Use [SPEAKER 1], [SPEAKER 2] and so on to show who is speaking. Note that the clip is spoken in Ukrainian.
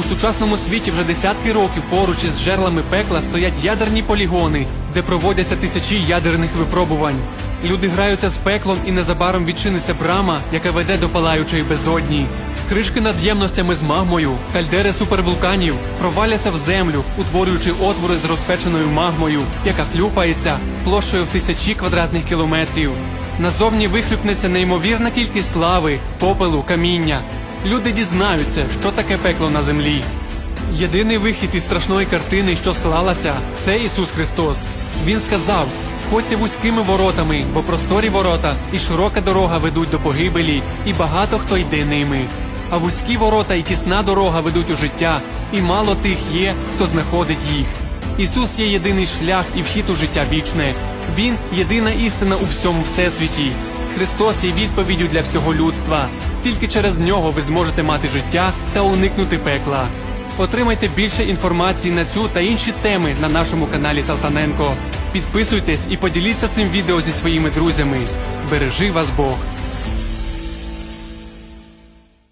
[SPEAKER 1] У сучасному світі вже десятки років поруч із жерлами пекла стоять ядерні полігони, де проводяться тисячі ядерних випробувань. Люди граються з пеклом і незабаром відчиниться брама, яка веде до палаючої безодні. Кришки над ємностями з магмою, кальдери супервулканів проваляться в землю, утворюючи отвори з розпеченою магмою, яка хлюпається площею в тисячі квадратних кілометрів. Назовні вихлюпнеться неймовірна кількість лави, попелу, каміння. Люди дізнаються, що таке пекло на землі. Єдиний вихід із страшної картини, що склалася, це Ісус Христос. Він сказав: ходьте вузькими воротами, бо просторі ворота і широка дорога ведуть до погибелі, і багато хто йде ними. А вузькі ворота і тісна дорога ведуть у життя, і мало тих є, хто знаходить їх. Ісус є єдиний шлях і вхід у життя вічне. Він єдина істина у всьому всесвіті. Христос є відповіддю для всього людства. Тільки через нього ви зможете мати життя та уникнути пекла. Отримайте більше інформації на цю та інші теми на нашому каналі Салтаненко. Підписуйтесь і поділіться цим відео зі своїми друзями. Бережи вас Бог!